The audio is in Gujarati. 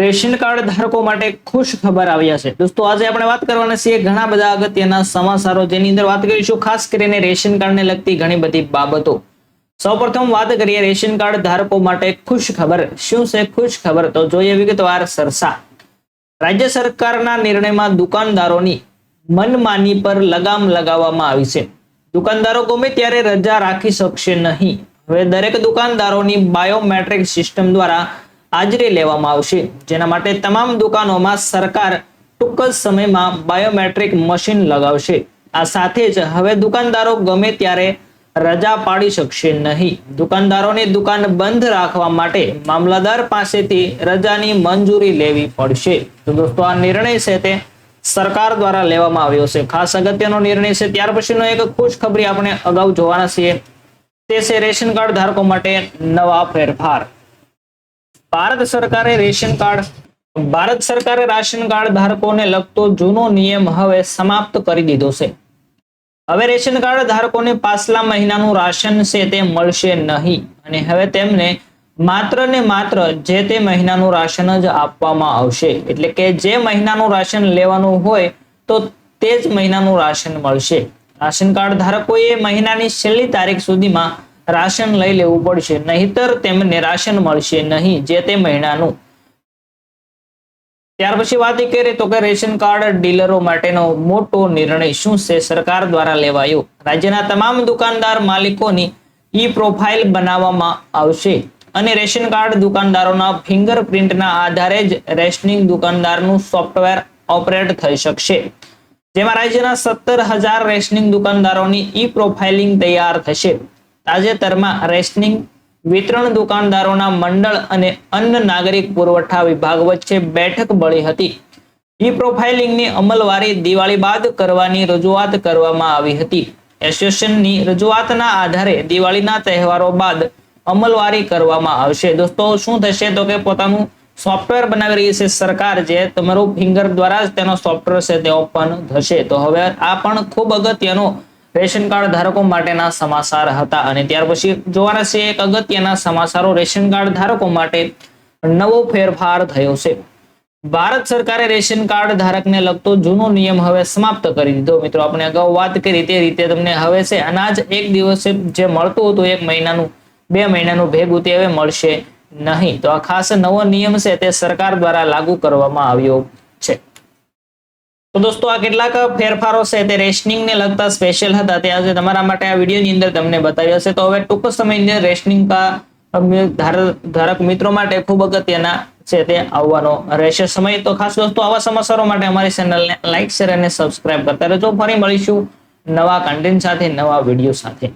રેશન કાર્ડ ધારકો માટે ખુશ ખબર આવ્યા છે. દોસ્તો, આજે આપણે વાત કરવાના છીએ ઘણા બધા અગત્યના સમાચારો. જેની અંદર વાત કરીશું ખાસ કરીને રેશન કાર્ડને લગતી ઘણી બધી બાબતો. સૌપ્રથમ વાત કરીએ રેશન કાર્ડ ધારકો માટે ખુશ ખબર. શું છે ખુશ ખબર? તો જોઈએ વિગતવાર સરસા. રાજ્ય સરકારના નિર્ણયમાં દુકાનદારોની મનમાની પર લગામ લગાવવામાં આવી છે. દુકાનદારો ગમે ત્યારે રજા રાખી શકશે નહીં. હવે દરેક દુકાનદારોની બાયોમેટ્રિક સિસ્ટમ દ્વારા હાજરી લેવામાં આવશે. જેના માટે તમામ દુકાનોમાં સરકાર ટૂંક જ સમયમાં બાયોમેટ્રિક મશીન લગાવશે. આ સાથે જ હવે દુકાનદારો ગમે ત્યારે રજા પાડી શકશે નહીં. દુકાનદારોની દુકાન બંધ રાખવા માટે મામલતદાર પાસેથી રજાની મંજૂરી લેવી પડશે. તો દોસ્તો, આ નિર્ણય છે તે સરકાર દ્વારા લેવામાં આવ્યો છે. ખાસ અગત્યનો નિર્ણય છે. ત્યાર પછીનો એક ખુશ ખબરી આપણે અગાઉ જોવાના છીએ. તે છે રેશન કાર્ડ ધારકો માટે નવા ફેરફાર. ભારત સરકારે રેશન કાર્ડ, ભારત સરકારે રાશન કાર્ડ ધારકોને લગતો જૂનો નિયમ હવે સમાપ્ત કરી દીધો છે. હવે રેશન કાર્ડ ધારકોને પાછલા મહિનાનું રાશન છે તે મળશે નહીં અને હવે તેમને માત્ર ને માત્ર જે તે મહિનાનું રાશન જ આપવામાં આવશે. એટલે કે જે મહિનાનું રાશન લેવાનું હોય તો તે જ મહિનાનું રાશન મળશે. રાશન કાર્ડ ધારકોએ મહિનાની છેલ્લી તારીખ સુધીમાં રાશન લઈ લેવું પડશે, નહીતર તેમને રાશન મળશે નહીં, જે તે મહિનાનું. ત્યાર પછી વાત કરીએ તો કે રેશન કાર્ડ ડીલરો માટેનો મોટો નિર્ણય શું છે? સરકાર દ્વારા લેવાયો. રાજ્યના તમામ દુકાનદાર માલિકોની ઈ પ્રોફાઇલ બનાવવામાં આવશે. અને રેશન કાર્ડ દુકાનદારોના ફિંગરપ્રિન્ટના આધારે જ રેશનિંગ દુકાનદારનું સોફ્ટવેર ઓપરેટ થઈ શકશે. જેમાં રાજ્યના સત્તર હજાર રેશનિંગ દુકાનદારોની ઈ પ્રોફાઇલિંગ તૈયાર થશે. તાજેતરમાં રેશનિંગ વિતરણ દુકાનદારોના મંડળ અને અન્ન નાગરિક પુરવઠા વિભાગ વચ્ચે બેઠક મળી હતી. ઈ પ્રોફાઇલિંગની અમલવારી દિવાળી બાદ કરવાની રજૂઆત કરવામાં આવી હતી. એસોસિએશનની રજૂઆતના આધારે દિવાળીના તહેવારો બાદ અમલવારી કરવામાં આવશે. દોસ્તો, શું થશે? તો કે પોતાનું સોફ્ટવેર બનાવી રહી છે સરકાર જે તમારું ફિંગર દ્વારા જ તેનો સોફ્ટવેર છે તે ઓપન થશે. તો હવે આ પણ ખૂબ અગત્યનો રેશન કાર્ડ ધારકો માટેના સમાચાર હતા અને ત્યાર પછી જોવાના છે એક અગત્યના સમાચારો. રેશન કાર્ડ ધારકો માટે નવો ફેરફાર થયો છે. ભારત સરકારે રેશન કાર્ડ ધારકને લગતો જૂનો નિયમ હવે સમાપ્ત કરી દીધો. મિત્રો, આપણે અગાઉ વાત કરી તે રીતે તમને હવે છે અનાજ એક દિવસે જે મળતું હતું, એક મહિનાનું, બે મહિનાનું ભેગું તે હવે મળશે નહીં. તો આ ખાસ નવો નિયમ છે તે સરકાર દ્વારા લાગુ કરવામાં આવ્યો છે. તો દોસ્તો, આ કેટલાક ફેરફારો છે તે રેશનિંગ ને લગતા સ્પેશિયલ હતા. તે આજે તમારા માટે આ વિડીયોની અંદર તમને બતાવ્યો છે. તો હવે ટૂંક સમયની અંદર રેશનિંગ ધારક મિત્રો માટે ખૂબ અગત્યના છે તે આવવાનો રહેશે સમય. તો ખાસ દોસ્તો, આવા સમાચારો માટે અમારી ચેનલને લાઈક શેર અને સબસ્ક્રાઇબ કરતા રહેજો. ફરી મળીશું નવા કન્ટેન્ટ સાથે, નવા વીડિયો સાથે.